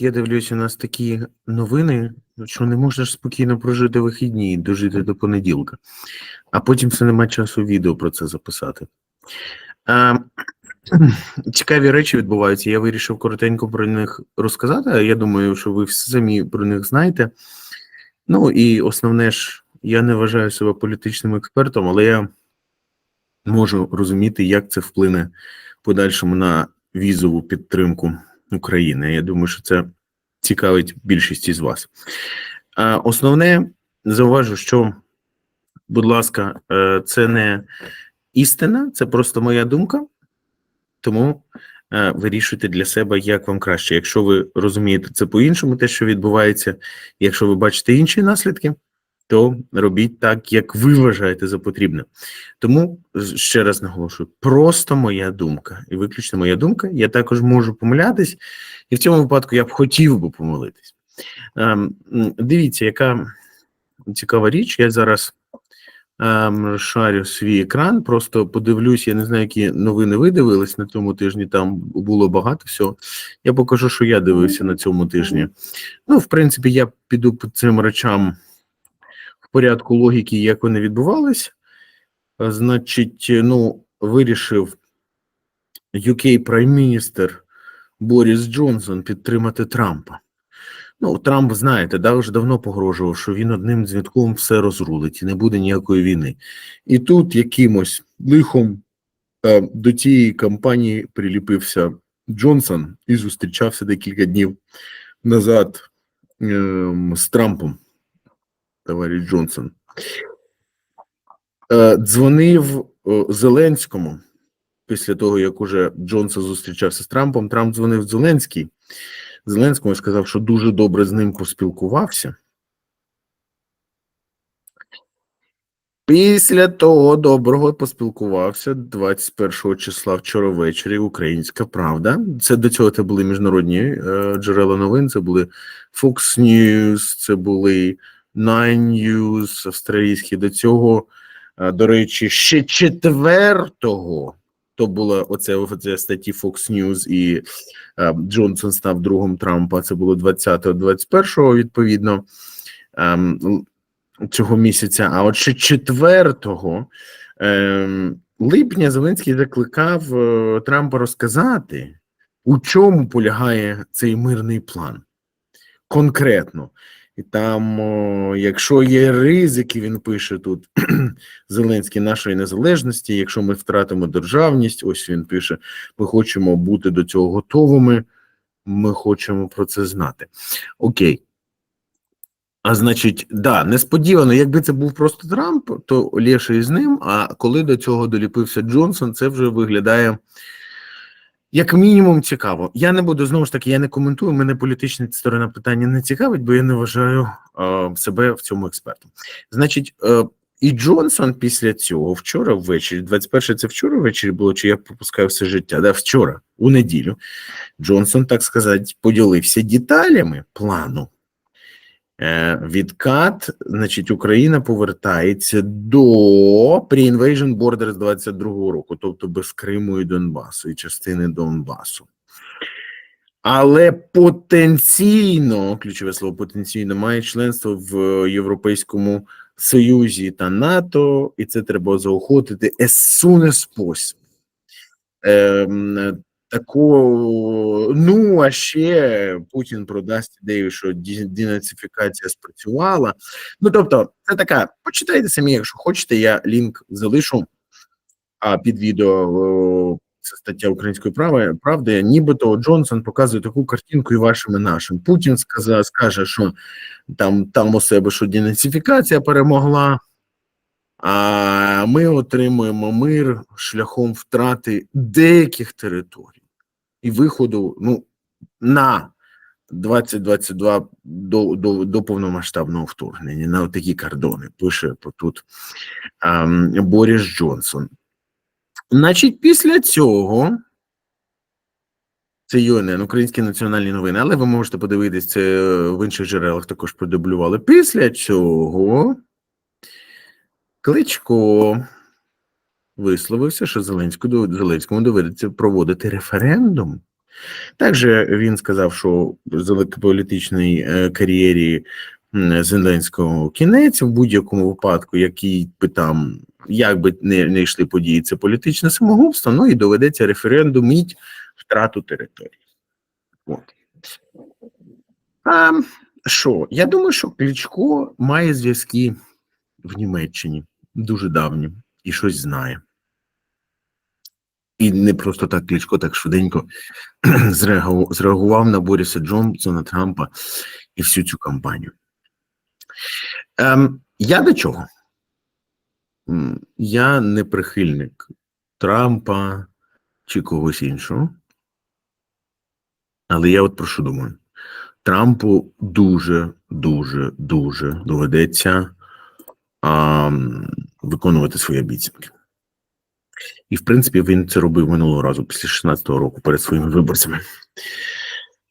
Я дивлюсь, у нас такі новини, що не можна спокійно прожити вихідні і дожити до понеділка, а потім все нема часу відео про це записати. А, цікаві речі відбуваються. Я вирішив коротенько про них розказати. Я думаю, що ви всі самі про них знаєте. Ну і основне ж, я не вважаю себе політичним експертом, але я можу розуміти, як це вплине в подальшому на візову підтримку України. Я думаю, що це цікавить більшість із вас. Основне зауважу, що, будь ласка, е, це не істина, це просто моя думка. Тому е, вирішуйте для себе, як вам краще. Якщо ви розумієте це по-іншому, те, що відбувається, якщо ви бачите інші наслідки, то робіть так, як ви вважаєте за потрібне. Тому ще раз наголошую: просто моя думка, і виключно моя думка. Я також можу помилятись, і в цьому випадку я б хотів би помилитись. Ем, Дивіться, яка цікава річ. Я зараз ем, розшарю свій екран, просто подивлюсь, я не знаю, які новини ви дивились на цьому тижні. Там було багато всього. Я покажу, що я дивився на цьому тижні. Ну, в принципі, я піду по цим речам порядку логіки, як вони відбувались. Е, Значить, ну, вирішив UK Minister Борис Джонсон підтримати Трампа. Ну, Трамп, знаєте, да, вже давно погрожував, що він одним дзвінком все розрулить і не буде ніякої війни. І тут якимось лихом е, до цієї кампанії приліпився Джонсон і зустрічався декілька днів назад е, з Трампом, товариш Джонсон. Е, дзвонив е, Зеленському після того, як уже Джонсон зустрічався з Трампом. Трамп дзвонив Зеленський. Зеленському сказав, що дуже добре з ним поспілкувався. Після того доброго поспілкувався 21 числа вчора ввечері Українська Правда. Це до цього це були міжнародні е, джерела новин. Це були Fox News, це були Nine News австралійські. До цього, е, до речі, ще четвертого. То була оце оце статті Fox News і е, Джонсон став другом Трампа. Це було 20-21 відповідно е, цього місяця. А от ще 4 е, липня Зеленський закликав е, Трампа розказати, у чому полягає цей мирний план конкретно. І там, о, якщо є ризики, він пише тут Зеленський нашої незалежності. Якщо ми втратимо державність, ось він пише: ми хочемо бути до цього готовими. Ми хочемо про це знати. Окей. А значить, да, несподівано, якби це був просто Трамп, то лєше із ним. А коли до цього доліпився Джонсон, це вже виглядає як мінімум цікаво. Я не буду знову ж таки, я не коментую. Мене політична сторона питання не цікавить, бо я не вважаю е, себе в цьому експертом. Значить, е, і Джонсон після цього вчора ввечері, 21 це вчора ввечері було, чи я пропускаю все життя? Да, вчора, у неділю, Джонсон, так сказати, поділився деталями плану. Е, Відкат, значить, Україна повертається до pre-invasion borders 22-го року, тобто без Криму і Донбасу, і частини Донбасу. Але потенційно, ключове слово потенційно, має членство в Європейському Союзі та НАТО, і це треба заохотити as soon as possible. Ем, Такого, ну а ще Путін продасть ідею, що ді- денацифікація спрацювала. Ну тобто, це така. Почитайте самі, якщо хочете, я лінк залишу. А під відео це стаття української прави правди. Нібито Джонсон показує таку картинку і вашим і нашим. Путін сказав, скаже, що там там у себе що денацифікація перемогла. А ми отримуємо мир шляхом втрати деяких територій і виходу ну, на 2022 до, до, до повномасштабного вторгнення на такі кордони. Пише тут ем, Борис Джонсон. Значить, після цього. Це ЮНН, Українські національні новини, але ви можете подивитись це в інших джерелах також продублювали. Після цього Кличко висловився, що Зеленському доведеться проводити референдум Також він сказав, що з політичної е, кар'єрі Зеленського кінець в будь-якому випадку, який би там, як би не, не йшли події, це політичне самогубство, ну і доведеться референдум і втрату території. От. А що? Я думаю, що Кличко має зв'язки в Німеччині дуже давні і щось знає. І не просто так Кличко так швиденько зреагував, на Боріса Джонсона, Трампа і всю цю кампанію. Ем, я до чого? Я не прихильник Трампа чи когось іншого. Але я от про що думаю? Трампу дуже, дуже, дуже доведеться а, виконувати свої обіцянки. І, в принципі, він це робив минулого разу, після 16-го року, перед своїми виборцями.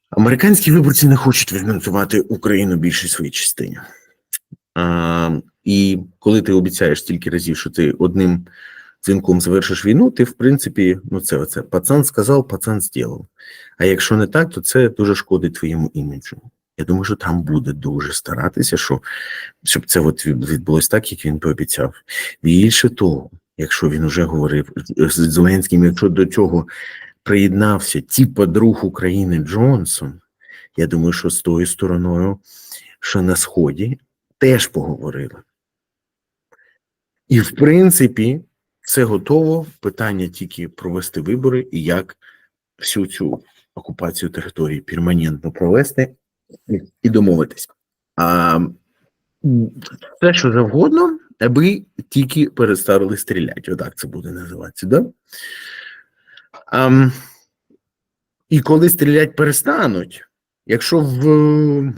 Американські виборці не хочуть фінансувати Україну більшій своїй частині. А, і коли ти обіцяєш стільки разів, що ти одним дзвінком завершиш війну, ти, в принципі, ну це оце. Пацан сказав, пацан зробив. А якщо не так, то це дуже шкодить твоєму іміджу. Я думаю, що там буде дуже старатися, що, щоб це от відбулось так, як він пообіцяв. Більше того, якщо він вже говорив з Зеленським, якщо до цього приєднався типа друг України Джонсон, я думаю, що з тою стороною, що на Сході, теж поговорили. І, в принципі, все готово. Питання тільки провести вибори і як всю цю окупацію території перманентно провести і домовитись. А все, що завгодно, аби тільки перестали стріляти. Отак це буде називатися, да? А, і коли стріляти перестануть, якщо в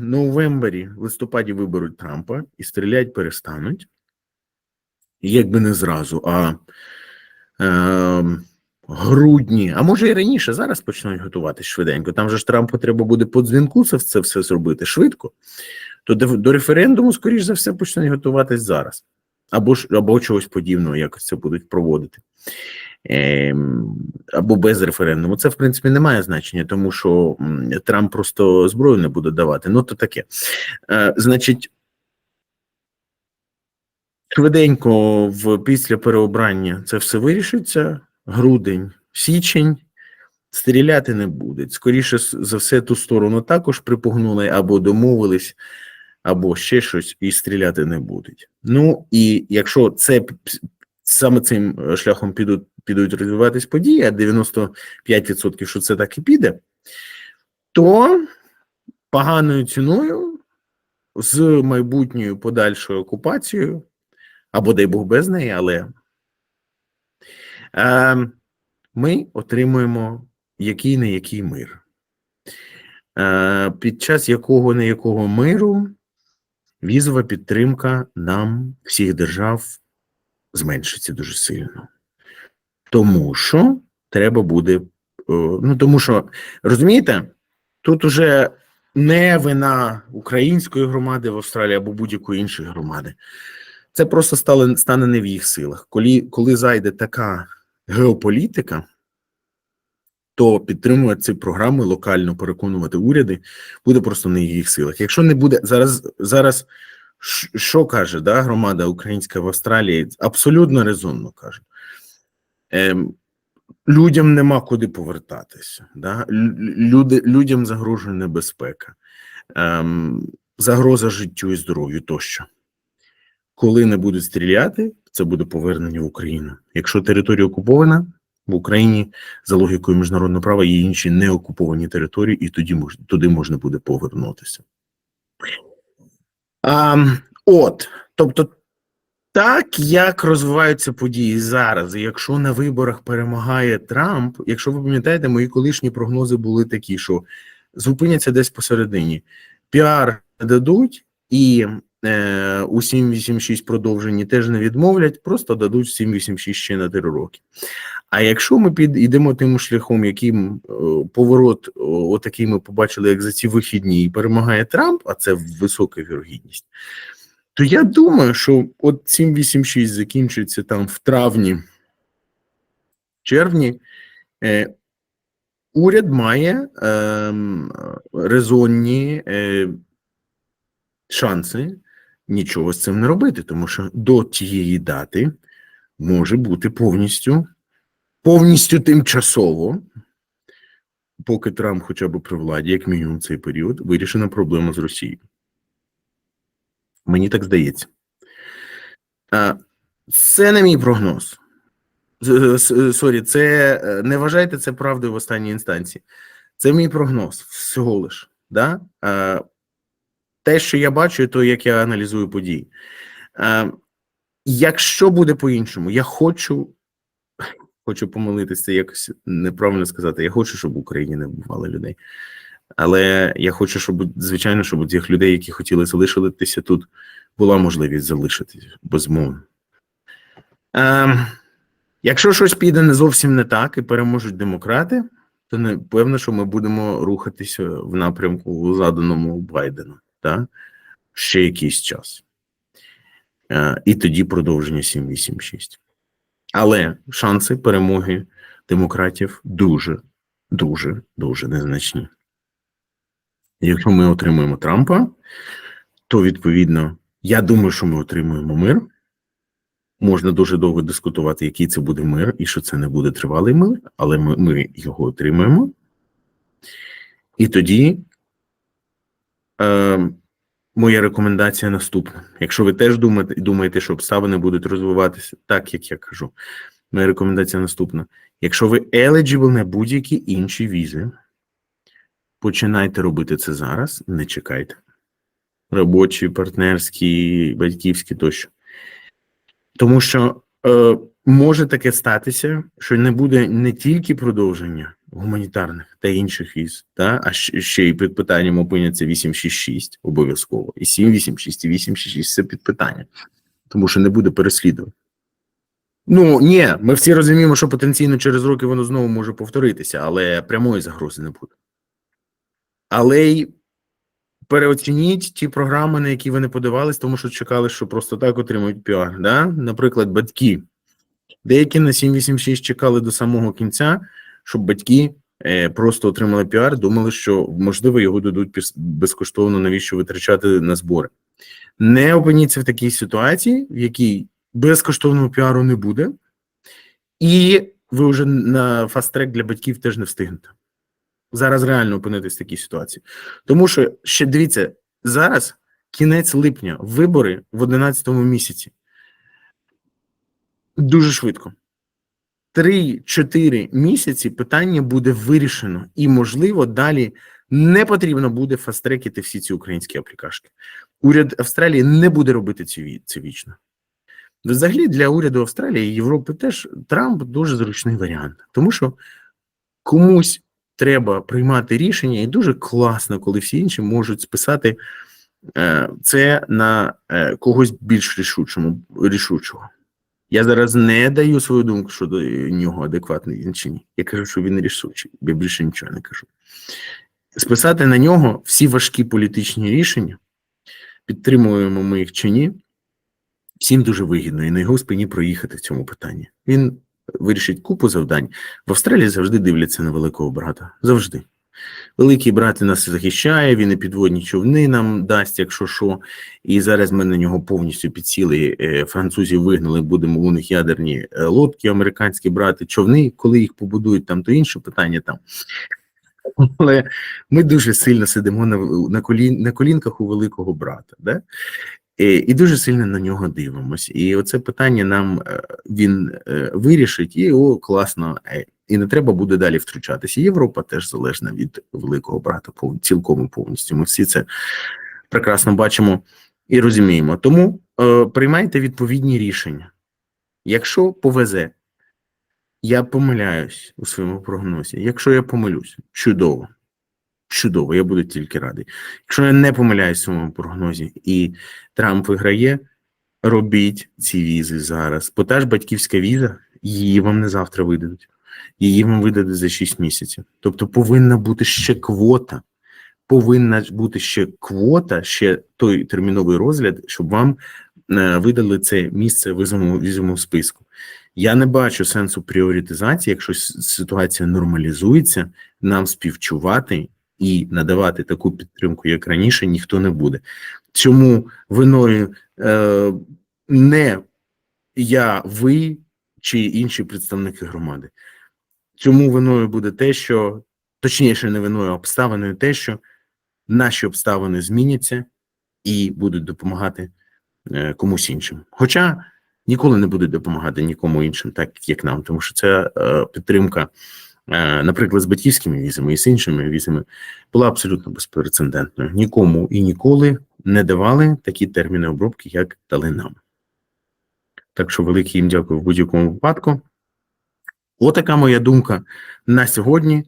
новембері, в листопаді виберуть Трампа і стріляти перестануть, якби не зразу, а е, грудні, а може і раніше, зараз почнуть готуватись швиденько. Там же ж Трампу треба буде по дзвінку це, все зробити швидко, то до референдуму, скоріш за все, почнуть готуватись зараз. Або ж або чогось подібного, якось це будуть проводити. Ем, або без референдуму. Це, в принципі, не має значення, тому що Трамп просто зброю не буде давати. Ну, то таке. Е, значить, швиденько в після переобрання це все вирішиться. Грудень, січень. Стріляти не будуть. Скоріше за все, ту сторону також припугнули або домовились, або ще щось, і стріляти не будуть. Ну і якщо це саме цим е, шляхом підуть, підуть розвиватись події, а 95% що це так і піде, то поганою ціною з майбутньою подальшою окупацією, або дай Бог без неї, але е, ми отримуємо який не який мир, е, під час якого не якого миру візова підтримка нам всіх держав зменшиться дуже сильно. Тому що треба буде. е, Ну, тому що, розумієте, тут уже не вина української громади в Австралії або будь-якої іншої громади. Це просто стало, стане не в їх силах. Коли, коли зайде така геополітика, то підтримувати ці програми локально переконувати уряди буде просто не в їх силах. Якщо не буде зараз, зараз що каже да, громада українська в Австралії, абсолютно резонно каже. Ем, людям нема куди повертатися. Да? Люди, людям загрожує небезпека, ем, загроза життю і здоров'ю тощо. Коли не будуть стріляти, це буде повернення в Україну. Якщо територія окупована, в Україні за логікою міжнародного права є інші неокуповані території, і тоді мож, туди можна буде повернутися. А, от, тобто, так як розвиваються події зараз, якщо на виборах перемагає Трамп, якщо ви пам'ятаєте, мої колишні прогнози були такі, що зупиняться десь посередині, піар дадуть і у 786 продовженні теж не відмовлять, просто дадуть 786 ще на 3 роки. А якщо ми під йдемо тим шляхом, яким е, поворот, отакий ми побачили, як за ці вихідні, і перемагає Трамп, а це висока вірогідність, то я думаю, що от 786 закінчиться там в травні, червні. Е, уряд має ем, резонні е, шанси нічого з цим не робити, тому що до тієї дати може бути повністю, повністю тимчасово, поки Трамп хоча б при владі, як мінімум цей період, вирішена проблема з Росією. Мені так здається. Це не мій прогноз. Сорі, це е, не вважайте це правдою в останній інстанції. Це мій прогноз всього лиш. Да? Те, що я бачу, то, як я аналізую події. А, якщо буде по-іншому, я хочу, хочу помилитися, якось неправильно сказати. Я хочу, щоб в Україні не вбивали людей. Але я хочу, щоб, звичайно, щоб у тих людей, які хотіли залишитися тут, була можливість залишитись, безумовно. Ем, якщо щось піде не зовсім не так і переможуть демократи, то не певно, що ми будемо рухатися в напрямку, заданому Байдену, так? ще якийсь час. Е, і тоді продовження 786. Але шанси перемоги демократів дуже, дуже, дуже незначні. Якщо ми отримаємо Трампа, то відповідно я думаю, що ми отримуємо мир. Можна дуже довго дискутувати, який це буде мир, і що це не буде тривалий мир, але ми, ми його отримаємо. І тоді е, моя рекомендація наступна. Якщо ви теж думаєте, думаєте, що обставини будуть розвиватися так, як я кажу, моя рекомендація наступна. Якщо ви eligible на будь-які інші візи, починайте робити це зараз, не чекайте. Робочі, партнерські, батьківські тощо. Тому що е, може таке статися, що не буде не тільки продовження гуманітарних та інших віз, та, а ще, й під питанням опиняться 866 обов'язково. І 786, і 866 це під питання. Тому що не буде переслідувань. Ну, ні, ми всі розуміємо, що потенційно через роки воно знову може повторитися, але прямої загрози не буде. Але й переоцініть ті програми, на які ви не подавались, тому що чекали, що просто так отримують піар. Да? Наприклад, батьки. Деякі на 786 чекали до самого кінця, щоб батьки е, просто отримали піар, думали, що можливо його дадуть безкоштовно, навіщо витрачати на збори. Не опиніться в такій ситуації, в якій безкоштовного піару не буде, і ви вже на фаст-трек для батьків теж не встигнете. Зараз реально опинитись в такій ситуації. Тому що ще дивіться, зараз кінець липня, вибори в 11 місяці. Дуже швидко. 3-4 місяці питання буде вирішено, і, можливо, далі не потрібно буде фастрекити всі ці українські аплікашки. Уряд Австралії не буде робити це, ві- вічно. Взагалі, для уряду Австралії і Європи теж Трамп дуже зручний варіант, тому що комусь треба приймати рішення, і дуже класно, коли всі інші можуть списати е, це на е, когось більш рішучому, рішучого. Я зараз не даю свою думку щодо нього адекватний чи ні. Я кажу, що він рішучий, я більше нічого не кажу. Списати на нього всі важкі політичні рішення, підтримуємо ми їх чи ні, всім дуже вигідно і на його спині проїхати в цьому питанні. Він вирішить купу завдань. В Австралії завжди дивляться на великого брата. Завжди. Великий брат нас захищає, він і підводні човни нам дасть, якщо що. І зараз ми на нього повністю підсіли. е, Французів вигнали, будемо у них ядерні е, лодки, американські брати, човни. Коли їх побудують там, то інше питання там. Але ми дуже сильно сидимо на, на, колін, на колінках у великого брата. Да? І, дуже сильно на нього дивимось. І оце питання нам е, він е, вирішить, і о, класно. е, І не треба буде далі втручатися. Європа теж залежна від великого брата, цілком і повністю. Ми всі це прекрасно бачимо і розуміємо. Тому е, приймайте відповідні рішення. Якщо повезе, я помиляюсь у своєму прогнозі. Якщо я помилюсь, чудово. Чудово, я буду тільки радий. Якщо я не помиляюсь у своєму прогнозі і Трамп виграє, робіть ці візи зараз. Бо та ж батьківська віза, її вам не завтра видадуть. Її вам видадуть за 6 місяців. Тобто повинна бути ще квота. Повинна бути ще квота, ще той терміновий розгляд, щоб вам е, видали це місце в візовому, візовому списку. Я не бачу сенсу пріоритизації, якщо ситуація нормалізується, нам співчувати і надавати таку підтримку, як раніше, ніхто не буде. Цьому виною е, не я, ви чи інші представники громади. Цьому виною буде те, що точніше, не виною, а обставиною те, що наші обставини зміняться і будуть допомагати е, комусь іншим. Хоча ніколи не будуть допомагати нікому іншим, так як нам, тому що це е, підтримка, наприклад, з батьківськими візами і з іншими візами була абсолютно безпрецедентною. Нікому і ніколи не давали такі терміни обробки, як дали нам. Так що велике їм дякую в будь-якому випадку. Отака моя думка на сьогодні.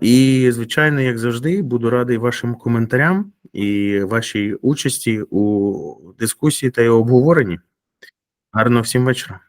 І, звичайно, як завжди, буду радий вашим коментарям і вашій участі у дискусії та й обговоренні. Гарного всім вечора.